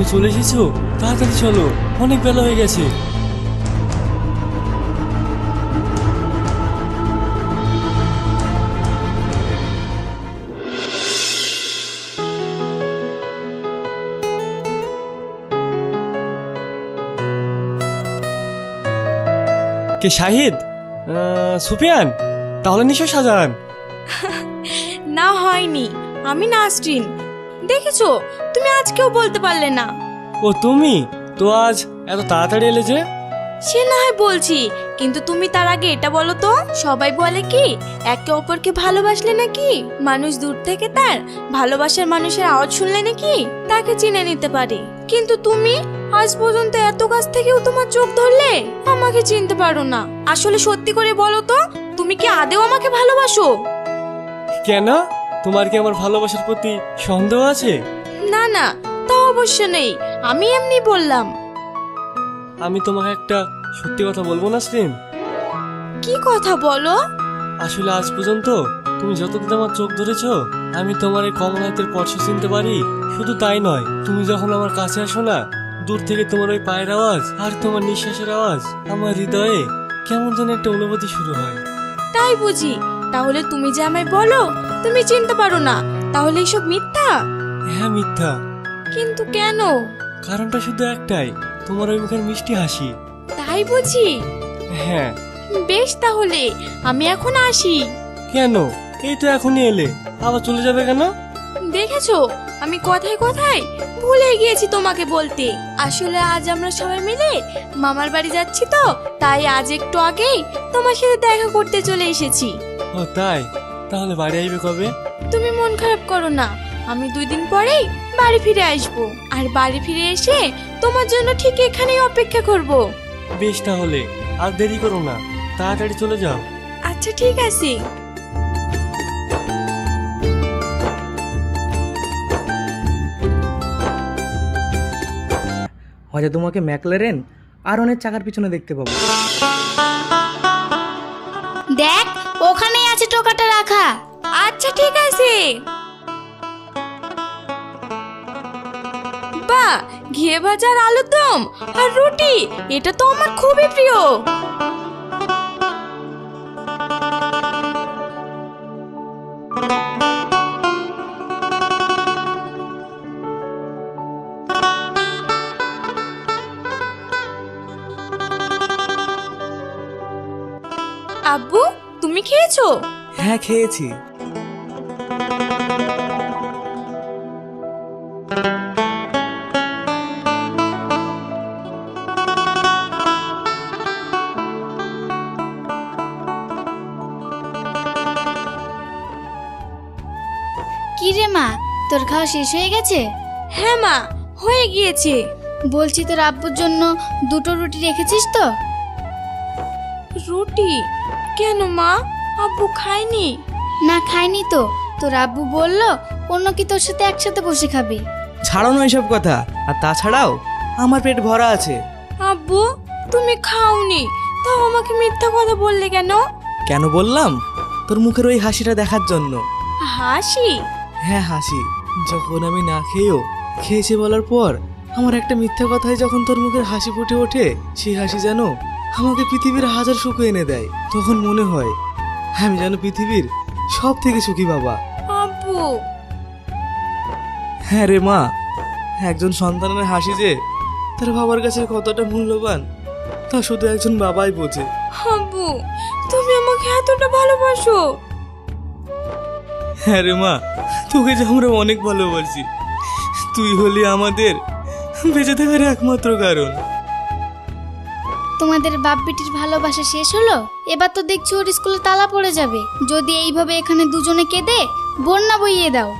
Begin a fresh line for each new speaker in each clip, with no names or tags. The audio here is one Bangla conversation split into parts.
তুমি চলে এসেছ? তাড়াতাড়ি চলো অনেক বেলা হয়ে গেছে। কে শাহিদ? আহ, সুফিয়ান তাহলে নিশ্চয় সাজান।
না হয়নি আমি নাসরিন। দেখেছ তুমি আজকেও বলতে পারলে না।
ও তুমি? তো আজ এত তাড়াতাড়ি এলে যে?
সে না হয় বলছি কিন্তু তুমি তার আগে এটা বলো তো সবাই বলে কি একে অপরকে ভালোবাসলে নাকি মানুষ দূর থেকে তার ভালোবাসার মানুষের আওয়াজ শুনলে নাকি তাকে চিনে নিতে পারে। কিন্তু তুমি আজ পর্যন্ত এত কাছ থেকেও তোমার চোখ ধরলে আমাকে চিনতে পারো না। আসলে সত্যি করে বলো তো তুমি কি আদেও আমাকে ভালোবাসো?
কেন? তোমার কি আমার ভালোবাসার প্রতি সন্দেহ আছে?
না না তা অবশ্য নেই। আমি এমনি বললাম।
আমি তোমাকে একটা সত্যি কথা বলব না স্লিম?
কি কথা বলো?
আসলে আজ পর্যন্ত তুমি যতদিন আমার চোখ ধরেছ আমি তোমার এই কমল হাতের স্পর্শ চিনতে পারি। শুধু তাই নয় তুমি যখন আমার কাছে আসো না দূর থেকে তোমার ওই পায়ের আওয়াজ আর তোমার নিঃশ্বাসের আওয়াজ আমার হৃদয়ে কেমন যেন একটা অনুভূতি শুরু হয়।
তাই বুঝি। তাহলে তুমি যে আমায় বলো তুমি চিনতে পারো না। তাহলে এসব মিথ্যা?
হ্যাঁ মিথ্যা।
কিন্তু কেন?
কারণটা শুধু একটাই তোমার ওই মুখের মিষ্টি হাসি।
তাই বুঝি?
হ্যাঁ।
বেশ তাহলে আমি এখন আসি।
কেন? এই তো এখনই এলে। আবার চলে যাবে কেন?
দেখেছ আমি কথায় কথায় ভুলে গিয়েছি তোমাকে বলতে। আসলে আজ আমরা সবাই মিলে মামার বাড়ি যাচ্ছি তো তাই আজ একটু আগেই তোমার সাথে দেখা করতে চলে এসেছি।
ও তাই? তাহলে বাড়ি আইবে কবে?
তুমি মন খারাপ করো না। আমি দুই দিন পরেই বাড়ি ফিরে আসব। আর বাড়ি ফিরে এসে তোমার জন্য ঠিক এখানেই অপেক্ষা করব।
বেশ তাহলে আর দেরি করো না। তাড়াতাড়ি চলে যাও।
আচ্ছা ঠিক আছে।
হয়তো তোমাকে ম্যাকলারেন আর অনেক চাকার পিছনে দেখতে পাবো।
দেখ ওখানেই আছে টোকাটা রাখা।
আচ্ছা ঠিক আছে। বা ঘিয়ে ভাজার আলুর দম আর রুটি, এটা তো আমার খুবই প্রিয়। আব্বু, তুমি খেয়েছো?
হ্যাঁ খেয়েছি।
তোর খাওয়া শেষ হয়ে গেছে?
হ্যাঁ মা হয়ে গিয়েছে।
বলছি তোর আব্বুর জন্য দুটো রুটি রেখেছিস তো?
রুটি? কেন মা? আব্বু খায়নি।
না খাইনি তো। তোর আব্বু বলল অন্য কি তোর সাথে একসাথে বসে খাবে?
ছাড়ো না এসব কথা। আর তাছাড়াও আমার পেট ভরা আছে।
আব্বু তুমি খাওনি। তাও আমাকে মিথ্যা কথা বললে কেন?
কেন বললাম? তোর মুখের ওই হাসিটা দেখার জন্য।
হাসি?
হ্যাঁ হাসি। যখন আমি না খেয়েও খেয়েছি বলার পর আমার একটা মিথ্যা কথায় যখন তোর মুখের হাসি ফুটে ওঠে সেই হাসি যেন আমাকে পৃথিবীর হাজার সুখ এনে দেয়। তখন মনে হয় আমি যেন পৃথিবীর সব থেকে সুখী বাবা।
আব্বু!
হ্যাঁ রে মা একজন সন্তানের হাসি যে তার বাবার কাছে কতটা মূল্যবান তা শুধু একজন বাবাই বোঝে।
আব্বু তুমি আমাকে এতটা ভালোবাসো।
হ্যাঁ রে মা তোকে যে আমরা অনেক ভালোবাসি তুই হলি আমাদের বেঁচে থাকার একমাত্র কারণ।
তোমাদের বাপ বেটির ভালোবাসা শেষ হলো? এবার তো দেখছি ওর স্কুলে তালা পড়ে যাবে। যদি এইভাবে এখানে দুজনে কেঁদে বন্যা বইয়ে দাও।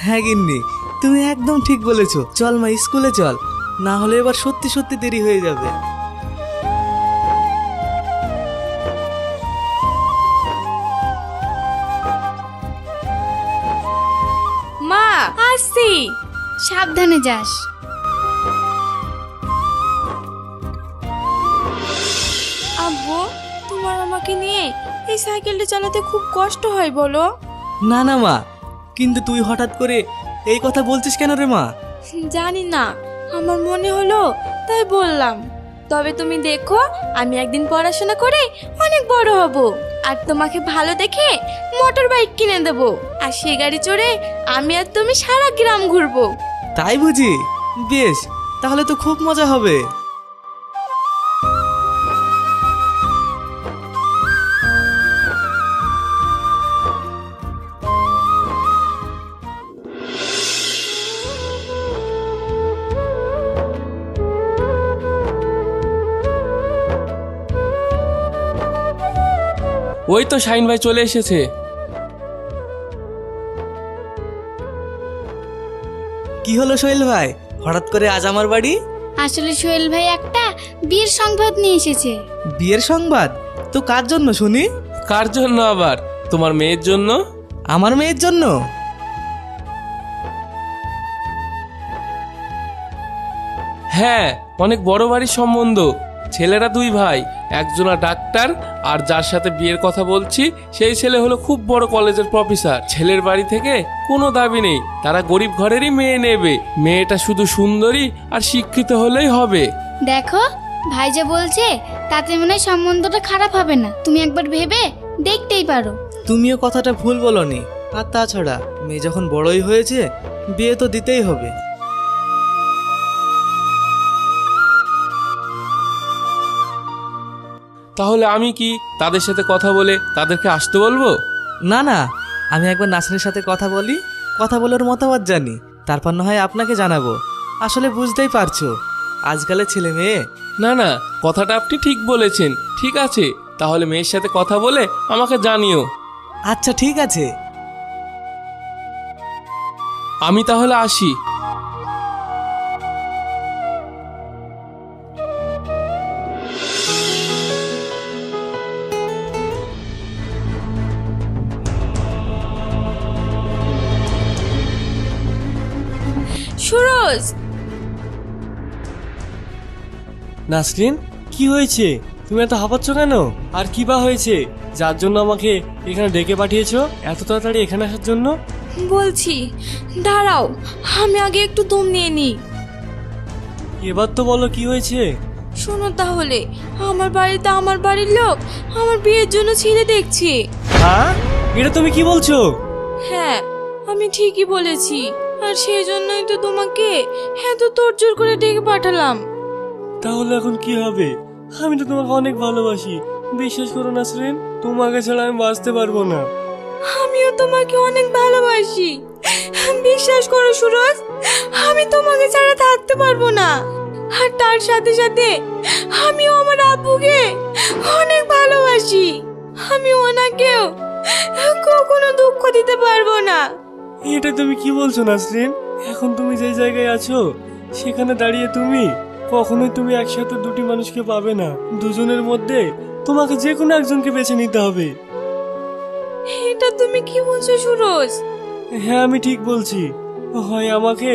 হ্যাঁ গিন্নি তুমি একদম ঠিক বলেছ। চল মা স্কুলে চল। না হলে এবার সত্যি সত্যি দেরি হয়ে যাবে।
যাস।
আব্বু তোমার আমাকে নিয়ে এই সাইকেলটা চালাতে খুব কষ্ট হয় বলো।
না না মা। কিন্তু তুই হঠাৎ করে এই কথা বলছিস কেন রে মা?
জানি না। আমার মনে হলো তাই বললাম। তবে তুমি দেখো আমি একদিন পড়াশোনা করে অনেক বড় হব। আর তোমাকে ভালো দেখে মোটর বাইক কিনে দেবো। আর সে গাড়ি চড়ে আমি আর তুমি সারা গ্রাম ঘুরবো।
তাই বুঝি? বেশ তাহলে তো খুব মজা হবে।
ওই তো শাইন ভাই চলে এসেছে।
হলো সোহেল ভাই? হঠাৎ করে আজ আমার বাড়ি?
আসলে সোহেল ভাই একটা বিয়ের সংবাদ নিয়ে এসেছে।
বিয়ের সংবাদ? তো কার জন্য শুনি?
কার জন্য আবার? তোমার মেয়ের জন্য?
আমার মেয়ের জন্য?
হ্যাঁ অনেক বড় বাড়ির সম্বন্ধ। ছেলেরা দুই ভাই। একজনা ডাক্তার আর যার সাথে বিয়ের কথা বলছি সেই ছেলে হলো খুব বড় কলেজের প্রফেসর ছেলের বাড়ি থেকে কোনো দাবি নেই। তারা গরিব ঘরেরই মেয়ে নেবে। মেয়েটা শুধু সুন্দরী আর শিক্ষিত হলেই হবে।
দেখো ভাই যে বলছে তাতে মনে হয় সম্বন্ধটা খারাপ হবে না। তুমি একবার ভেবে দেখতেই পারো।
তুমিও কথাটা ভুল বলনি। আর তাছাড়া মেয়ে যখন বড়ই হয়েছে বিয়ে তো দিতেই হবে।
তাহলে আমি কি তাদের সাথে কথা বলে তাদেরকে আসতে বলব?
না না আমি একবার নাসরিনের সাথে কথা বলি কথা বলার মতামত জানি তারপর না হয় আপনাকে জানাব। আসলে বুঝতেই পারছ আজকালের ছেলে মেয়ে।
না না কথাটা আপনি ঠিক বলেছেন ঠিক আছে তাহলে মেয়ের সাথে কথা বলে আমাকে জানিও।
আচ্ছা ঠিক আছে।
আমি তাহলে আসি।
সুরজ
নাসরিন কি হয়েছে? তুমি এত হাঁপাচ্ছ কেন? আর কি বা হয়েছে? যার জন্য আমাকে এখানে ডেকে পাঠিয়েছো? এত তাড়াতাড়ি এখানে আসার জন্য?
বলছি দাঁড়াও আমি আগে একটু দম নিয়ে নিই।
এবার তো বলো কি হয়েছে?
শোনো তাহলে আমার বাড়িতে আমার বাড়ির লোক আমার বিয়ের জন্য ছেলে দেখছে।
হ্যাঁ? এটা তুমি কি বলছো?
হ্যাঁ আমি ঠিকই বলেছি। আর সেই জন্যই তো তোমাকে এত তোড়জোড় করে ডেকে পাঠালাম।
তাহলে এখন কি হবে? আমি তো তোমাকে অনেক ভালোবাসি। বিশ্বাস করো না নাসরিন তোমাকে ছাড়া আমি বাঁচতে পারব না।
আমিও তোমাকে অনেক ভালোবাসি। বিশ্বাস করো সুরজ আমি তোমাকে ছাড়া থাকতে পারব না। আর তার সাথে সাথে আমিও আমার আব্বুকে অনেক ভালোবাসি। আমি ওনাকেও কখনো দুঃখ দিতে পারব না।
এটা তুমি কি বলছো নাসরিন? এখন তুমি যে জায়গায় আছো সেখানে দাঁড়িয়ে তুমি কখনোই তুমি একসাথে দুটি মানুষকে পাবে না। দুজনের মধ্যে তোমাকে যে কোনো একজনকে বেছে নিতে হবে।
এটা তুমি কি বলছো সুরজ?
হ্যাঁ আমি ঠিক বলছি। হয় আমাকে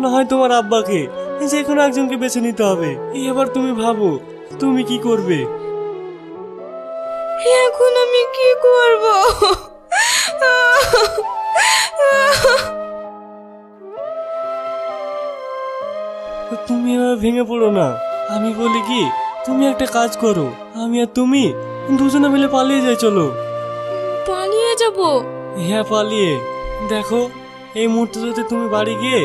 না হয় তোমার আব্বাকে যে কোনো একজনকে বেছে নিতে হবে। এবার তুমি ভাবো তুমি কি করবে?
এখন আমি কি করব?
তুমি এবার ভেঙে পড়ো না। আমি বলি কি তুমি একটা কাজ করো। আমি আর তুমি দুজনে মিলে পালিয়ে যাই চলো।
পালিয়ে যাব?
হ্যাঁ পালিয়ে। দেখো এই মুহূর্তে যদি তুমি বাড়ি গিয়ে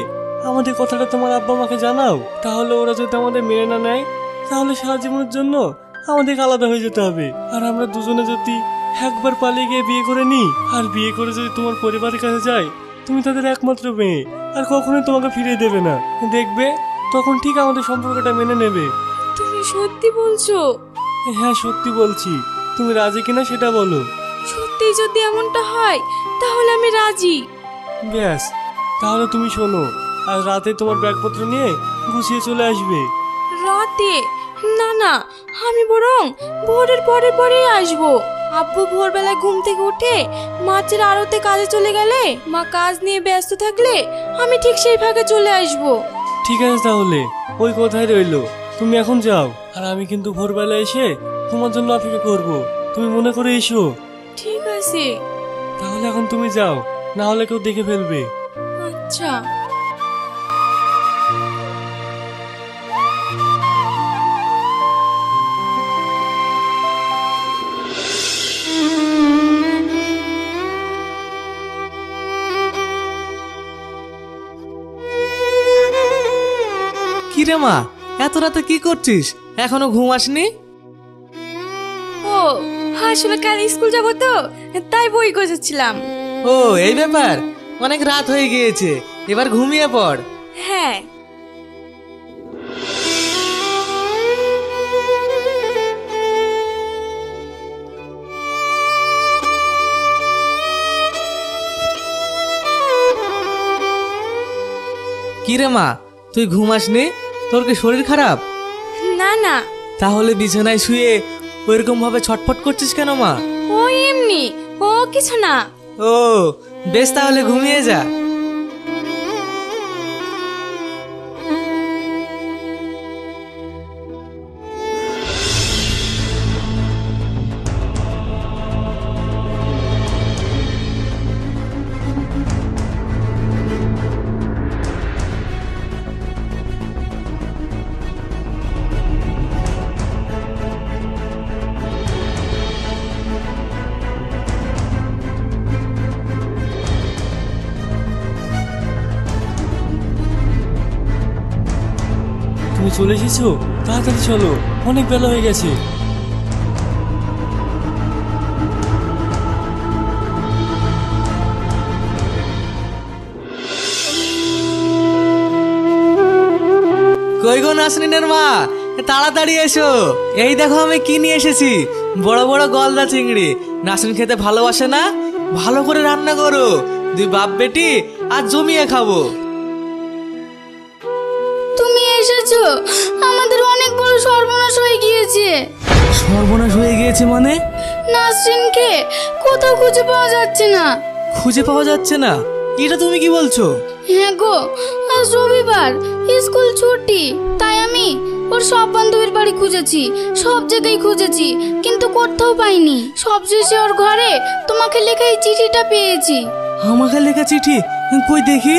আমাদের কথাটা তোমার আব্বা মাকে জানাও তাহলে ওরা যদি আমাদের মেনে না নেয় তাহলে সারা জীবনের জন্য আমাদেরকে আলাদা হয়ে যেতে হবে। আর আমরা দুজনে যদি একবার পালিয়ে গিয়ে বিয়ে করে নিই আর বিয়ে করে যদি তোমার পরিবারের কাছে যাই তুমি তাদের একমাত্র মেয়ে। আর কখনোই তোমাকে ফিরিয়ে দেবে না। দেখবে তখন ঠিক আমাদের সম্পর্কটা মেনে নেবে।
তুমি সত্যি বলছো?
হ্যাঁ সত্যি বলছি। তুমি রাজি কিনা সেটা বলো।
সত্যি যদি এমনটা হয় তাহলে আমি রাজি।
ব্যাস তাহলে তুমি শোনো। আর রাতে তোমার ব্যাগপত্র নিয়ে গুছিয়ে চলে আসবে।
রাতে? না না আমি বরং ভোরের পরে পরেই আসব। আব্বু ভোরবেলায় ঘুম থেকে উঠে মাছের আড়তে কাজে চলে গেলে মা কাজ নিয়ে ব্যস্ত থাকলে আমি ঠিক সেই ফাঁকে চলে আসব।
ঠিক আছে তাহলে ওই কথাই রইল। তুমি এখন যাও। আর আমি কিন্তু ভোরবেলা এসে তোমার জন্য অপেক্ষা করব। তুমি মনে করে এসো।
ঠিক আছে।
তাহলে এখন তুমি যাও না হলে কেউ দেখে ফেলবে।
আচ্ছা।
রে মা? এত রাতে কি করছিস? এখনও ঘুম আসনি?
ও আসলে কাল স্কুল যাব তো তাই বই গোছাচ্ছিলাম
ও এই ব্যাপার? অনেক রাত হয়ে গিয়েছে এবার ঘুমিয়ে পড়।
হ্যাঁ।
কি রে মা তুই ঘুম আসনি? তোর কি শরীর খারাপ?
না না।
তাহলে বিছানায় শুয়ে ওইরকম ভাবে ছটফট করছিস কেন মা?
ও এমনি ও কিছু না।
ও বেশ তাহলে ঘুমিয়ে যা।
চলে এসেছ? তাড়াতাড়ি চলো, অনেক বেলা হয়ে গেছে।
কই গো নাসরিনের মা? তাড়াতাড়ি এসো। এই দেখো আমি কি নিয়ে এসেছি। বড় বড় গলদা চিংড়ি। নাসরিন খেতে ভালোবাসে না? ভালো করে রান্না করো। দুই বাপ বেটি আর জমিয়ে খাব।
সর্বনাশ হয়ে গিয়েছে।
সর্বনাশ হয়ে গিয়েছে মানে?
নাসরিনকে কোথাও খুঁজে পাওয়া যাচ্ছে না।
খুঁজে পাওয়া যাচ্ছে না? এটা তুমি কি বলছো?
হ্যাঁ গো আজ রবিবার স্কুল ছুটি তাই আমি ওর সব বান্ধবীর বাড়ি খুঁজেছি সব জায়গায় খুঁজেছি কিন্তু কোথাও পাইনি। সবশেষে ওর ঘরে তোমাকে লেখা এই চিঠিটা পেয়েছি।
আমাকে লেখা চিঠি? কই দেখি?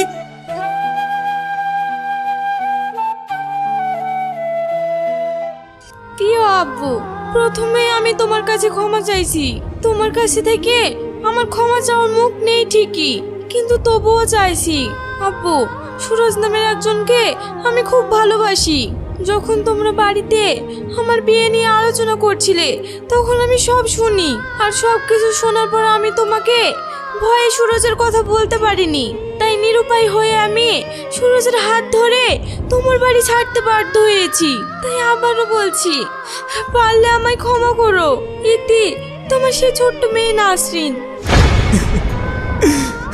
আব্বু প্রথমে আমি তোমার কাছে ক্ষমা চাইছি। তোমার কাছে থেকে আমার ক্ষমা চাওয়ার মুখ নেই ঠিকই, কিন্তু তবুও চাইছি। আব্বু, সুরজ নামের একজনকে আমি খুব ভালোবাসি। যখন তোমরা বাড়িতে আমার বিয়ে নিয়ে আলোচনা করছিলে, তখন আমি সব শুনি। আর সব কিছু শোনার পর আমি তোমাকে ভয়ে সুরজের কথা বলতে পারিনি। তাই নিরুপায় হয়ে আমি সুরজের হাত ধরে তোমার বাড়ি ছাড়তে বাধ্য হয়েছি। তাই আবারও বলছি, পারলে আমায় ক্ষমা করো। ইতি, তোমার সে ছোট্ট মেয়ে নাসরিন।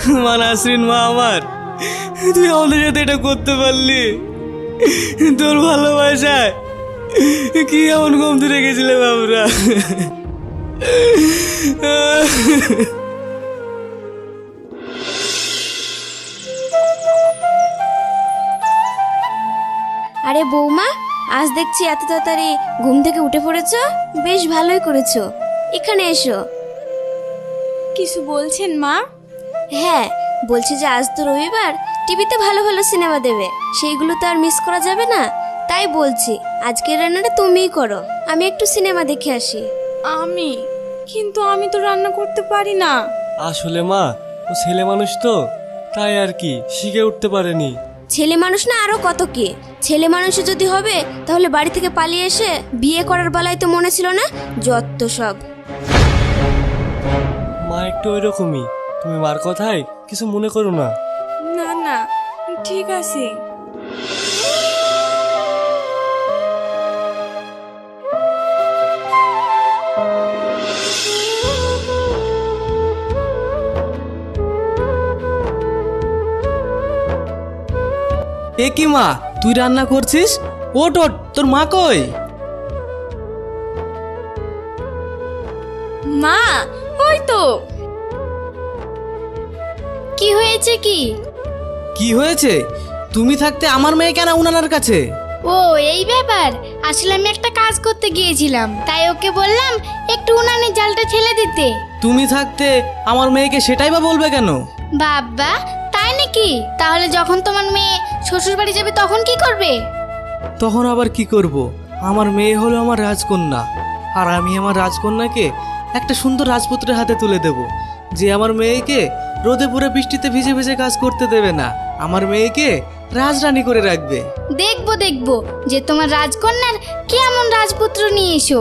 মা নাসরিন, মা আমার। তুই আমাদের সাথে এটা করতে পারলি। তোর ভালোবাসায় কি এমন কমতে রেখেছিলে বাবুরা
আরে বৌমা আজ দেখছি এত তাড়াতাড়ি ঘুম থেকে উঠে পড়েছো। বেশ ভালোই করেছ। এখানে এসো।
কিছু বলছেন মা?
হ্যাঁ বলছি যে আজ তো রবিবার টিভিতে ভালো ভালো সিনেমা দেবে। সেইগুলো তো আর মিস করা যাবে না। তাই বলছি আজকের রান্নাটা তুমিই করো। আমি একটু সিনেমা দেখে আসি।
আমি? কিন্তু আমি তো রান্না করতে পারি না।
আসলে মা ও ছেলে মানুষ তো। তাই আর কি শিখে উঠতে পারেনি।
ছেলে মানুষ না আরও কত কি? ছেলে মানুষ যদি হবে তাহলে বাড়ি থেকে পালিয়ে এসে বিয়ে করার বেলায় তো মনে ছিল না? যত সব।
মা একটু ওই রকমই তুমি মার কথায় কিছু মনে করো না।
না না ঠিক আছে।
এ কি মা তুই রান্না করছিস? ওট ওট তোর মা কই?
মা ওই তো।
কি হয়েছে কি?
কি হয়েছে? তুমি থাকতে আমার মেয়ে কেন উনানার কাছে?
ও এই ব্যাপার। আসলে আমি একটা কাজ করতে গিয়েছিলাম তাই ওকে বললাম একটু উনানে জালটা ঠেলে দিতে।
তুমি থাকতে আমার মেয়েকে সেটাই বা বলবে কেন?
বাবা নাকি তাহলে যখন তোমার মেয়ে শ্বশুর বাড়ি যাবে তখন কি করবে?
তখন আবার কি করব? আমার মেয়ে হলো আমার রাজকন্যা। আর আমি আমার রাজকন্যাকে একটা সুন্দর রাজপুত্রের হাতে তুলে দেব। যে আমার মেয়েকে রোদে পুরো বৃষ্টিতে ভিজে ভিজে কাজ করতে দেবে না। আমার মেয়েকে রাজরানী করে রাখবে।
দেখব দেখব যে তোমার রাজকন্যার কেমন রাজপুত্র নিয়ে এসো।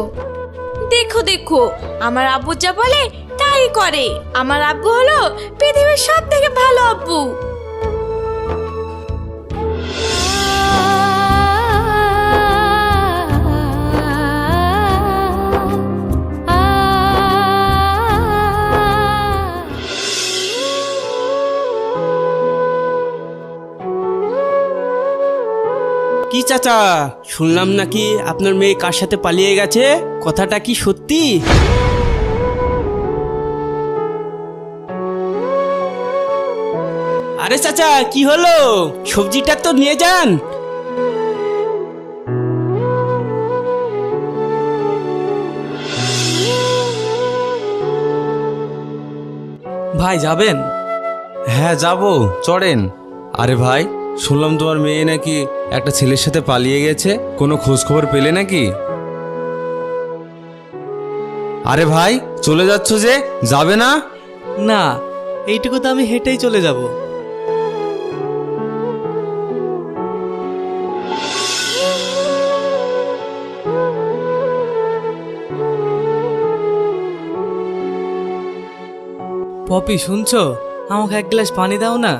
দেখো দেখো আমার আব্বু যা বলে তাই করে। আমার আব্বু হলো পৃথিবীর সব থেকে ভালো আব্বু।
চাচা শুনলাম নাকি আপনার মেয়ে কার সাথে পালিয়ে গেছে? কথাটা কি সত্যি? আরে চাচা কি হলো? সবজিটা তো নিয়ে যান।
ভাই যাবেন?
হ্যাঁ যাব। চড়েন। আরে ভাই শুনলাম তোমার মেয়ে নাকি একটা ছেলের সাথে পালিয়ে গেছে। কোনো খোঁজ খবর পেলে নাকি? আরে ভাই, চলে যাচ্ছ যে? যাবে না?
না, এইটুকু তো আমি হেঁটেই চলে যাব। পপি, শুনছো? আমাকে এক গ্লাস পানি দাও না।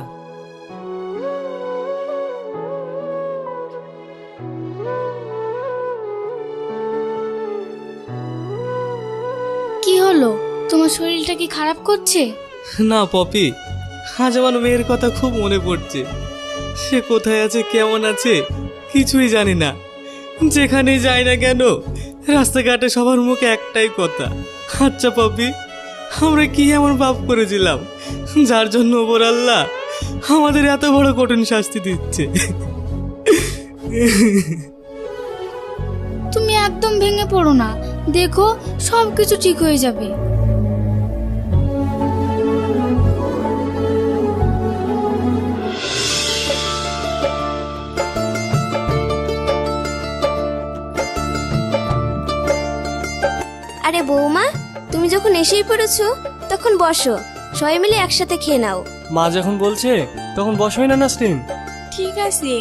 শরীরটা কি খারাপ করছে?
না পপি। আজ আমার মেয়ের কথা খুব মনে পড়ছে। সে কোথায় আছে কেমন আছে কিছুই জানি না। যেখানেই যাই না কেন রাস্তাঘাটে সবার মুখে একটাই কথা। আচ্ছা পপি আমরা কি এমন পাপ করেছিলাম? যার জন্য ওপর আল্লাহ আমাদের এত বড় কঠিন শাস্তি দিচ্ছে।
তুমি একদম ভেঙে পড়ো না। দেখো সব কিছু ঠিক হয়ে যাবে।
আরে বৌমা তুমি যখন এসেই পড়েছো তখন বসো। সবাই মিলে একসাথে খেয়ে নাও।
মা যখন বলছে তখন বসোই না নাসরিন?
ঠিক আছে।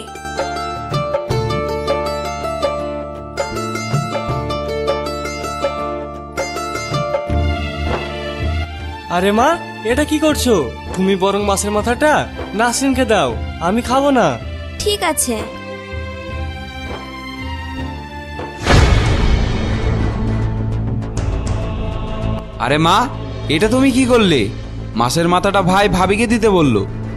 আরে মা এটা কি করছ? তুমি বরং মাছের মাথাটা নাসরিনকে দাও আমি খাব না।
ঠিক আছে।
আরে মা এটা তুমি কি করলে? মাছের মাথাটা ভাই ভাবিকে দিতে বলল।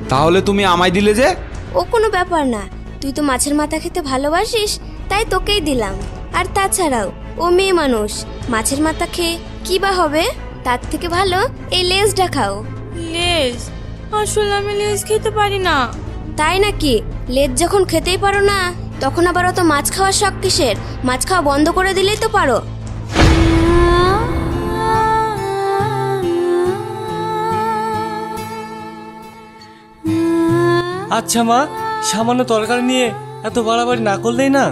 তাহলে তুমি আমায় দিলে যে?
ও কোনো ব্যাপার না। তুই তো মাছের মাথা খেতে ভালোবাসিস তাই তোকেই দিলাম। আর তাছাড়াও ও মেয়ে মানুষ। মাছের মাথা খেয়ে কি বা হবে? তার থেকে ভালো এই লেজটা খাও।
লেজ? আসলে আমি লেজ খেতে পারি না।
তাই নাকি? লেজ যখন খেতেই পারো না তখন আবার অত মাছ খাওয়ার শখ কিসের? মাছ খাওয়া বন্ধ করে দিলেই তো পারো।
আচ্ছা মা সামান্য তরকারি নিয়ে এত বাড়াবাড়ি না করলেই না?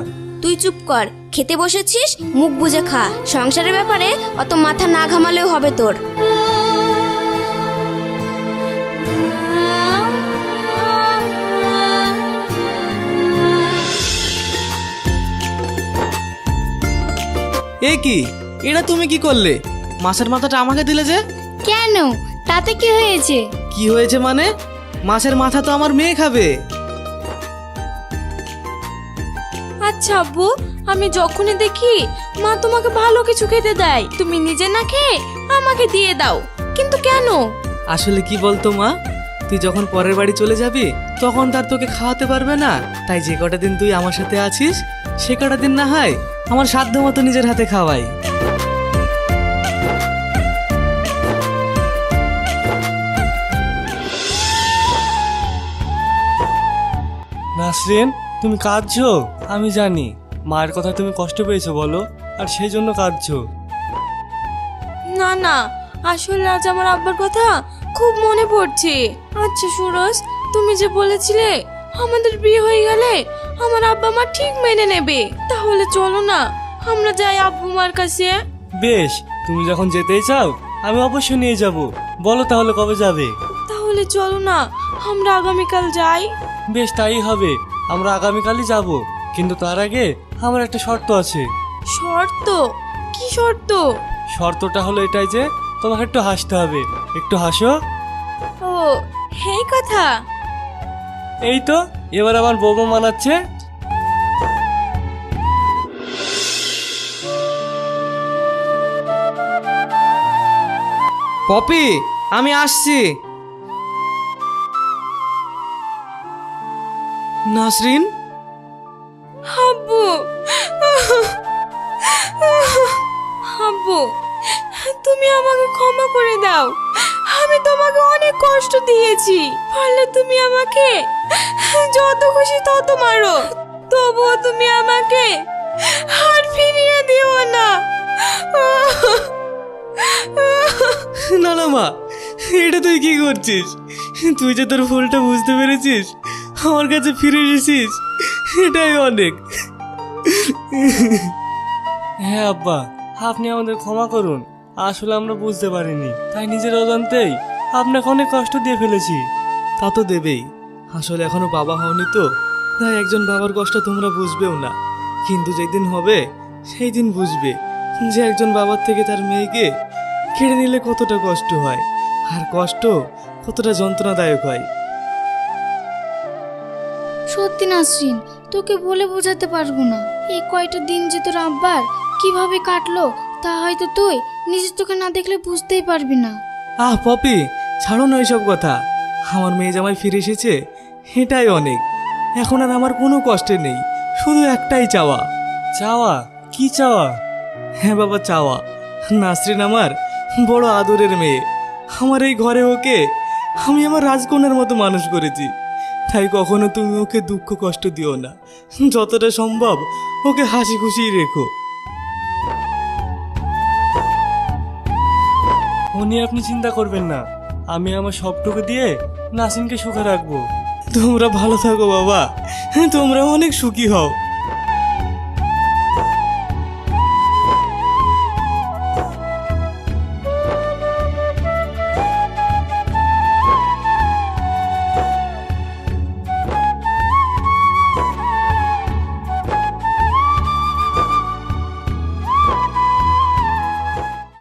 তুই চুপ কর খেতে বসেছিস মুখ বুঝে খা। সংসারের ব্যাপারে অত মাথা না ঘামালেও হবে তোর।
এ কি? এটা তুমি কি করলে? মাছের মাথাটা আমাকে দিলে যে?
কেন? তাতে কি হয়েছে?
কি হয়েছে মানে? মাছের মাথা তো আমার মেয়ে খাবে।
আচ্ছা আব্বু আমি যখনই দেখি মা তোমাকে ভালো কিছু খেতে দেয় তুমি নিজে না খেয়ে আমাকে দিয়ে দাও। কিন্তু কেন?
আসলে কি বলতো মা? তুই যখন পরের বাড়ি চলে যাবি তখন তার তোকে খাওয়াতে পারবে না। তাই যে কটা দিন তুই আমার সাথে আছিস সে কটা দিন না হয় আমার সাধ্য মতো নিজের হাতে খাওয়াই।
নাসরিন তুমি কাঁদছো? আমি জানি। মায়ের কথা তুমি কষ্ট পেয়েছ বলো। আর সেই জন্য কাঁদছো।
না না। আসলে আজ আমার আব্বার কথা খুব মনে পড়ছে। আচ্ছা সুরজ তুমি যে বলেছিলে আমাদের বিয়ে হয়ে গেলে আমার আব্বা মা ঠিক মেনে নেবে। তাহলে চলো না আমরা যাই আব্বু মার কাছে।
বেশ তুমি যখন যেতেই চাও আমি অবশ্যই নিয়ে যাব। বলো তাহলে কবে যাবে?
তাহলে চলো না আমরা আগামীকাল যাই।
বেশ তাই হবে। আমরা আগামীকালই যাব। কিন্তু তার আগে আমার একটা শর্ত আছে।
শর্ত? কি শর্ত?
শর্তটা হলো এটাই যে তোমাকে একটু হাসতে হবে। একটু হাসো।
ও এই কথা?
এই তো এবার আমার বৌমা মানাচ্ছে।
পপি আমি আসছি। নাসরিন?
আব্বু। আব্বু তুমি আমাকে ক্ষমা করে দাও। আমি তোমাকে অনেক কষ্ট দিয়েছি। পারলে তুমি আমাকে যত খুশি তত মারো। তবুও তুমি আমাকে আর ফিরিয়ে দিও না।
না না মা এটা তুই কি করছিস? তুই যে তোর ভুলটা বুঝতে পেরেছিস? আমার কাছে ফিরে এসেছিস? এটাই অনেক।
হ্যাঁ আব্বা, আপনি আমাদের ক্ষমা করুন। আসলে আমরা বুঝতে পারিনি। তাই নিজের অজান্তেই আপনাকে অনেক কষ্ট দিয়ে ফেলেছি।
তা তো দেবেই। আসলে এখনও বাবা হওনি তো। তাই একজন বাবার কষ্ট তোমরা বুঝবেও না। কিন্তু যেদিন হবে, সেই দিন বুঝবে যে একজন বাবার থেকে তার মেয়েকে কেড়ে নিলে কতটা কষ্ট হয়। আর কষ্ট কতটা যন্ত্রণাদায়ক হয়।
সত্যি নাসরিন, তোকে বলে বোঝাতে পারব না। এই কয়টা দিন যে তোর আব্বার কীভাবে কাটলো, তা হয়তো তুই নিজের চোখে না দেখলে বুঝতেই পারবি না।
আহ, পপি, ছাড়ো না এইসব কথা। আমার মেয়ে জামাই ফিরে এসেছে, এটাই অনেক। এখন আর আমার কোনো কষ্ট নেই, শুধু একটাই চাওয়া।
চাওয়া? কি চাওয়া?
হ্যাঁ বাবা, চাওয়া। নাসরিন আমার বড় আদরের মেয়ে। আমার এই ঘরে ওকে আমি আমার রাজকন্যার মতো মানুষ করেছি। তাই কখনো তুমি ওকে দুঃখ কষ্ট দিও না। যতটা সম্ভব ওকে হাসি খুশি রেখো।
উনি আপনি চিন্তা করবেন না। আমি আমার সবটুকু দিয়ে নাসিনকে সুখে রাখব।
তোমরা ভালো থাকো বাবা। তোমরা অনেক সুখী হও।